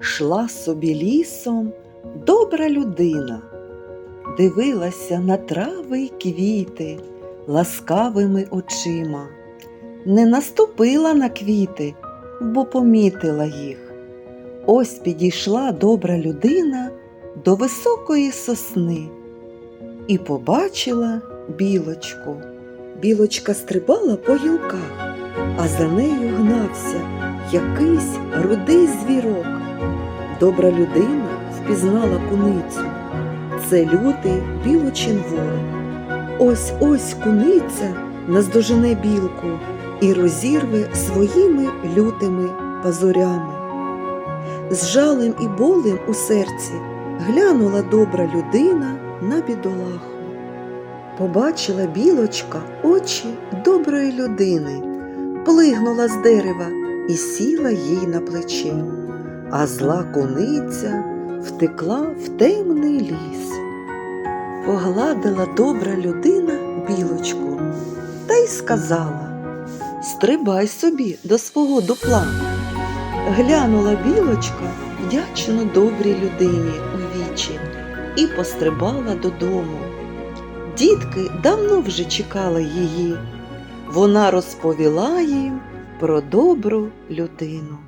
Шла собі лісом добра людина, дивилася на трави й квіти ласкавими очима, не наступила на квіти, бо помітила їх. Ось підійшла добра людина до високої сосни і побачила білочку. Білочка стрибала по гілках, а за нею гнався якийсь рудий звірок. Добра людина впізнала куницю. Це лютий білочин ворог. Ось ось куниця наздожене білку і розірве своїми лютими пазурями. З жалем і болем у серці глянула добра людина на бідолаху. Побачила білочка очі доброї людини, плигнула з дерева і сіла їй на плече, а зла куниця втекла в темний ліс. Погладила добра людина білочку та й сказала Стрибай собі до свого дупла. Глянула білочка вдячно добрій людині у вічі і пострибала додому. Дітки давно вже чекали її. Вона розповіла їм про добру людину.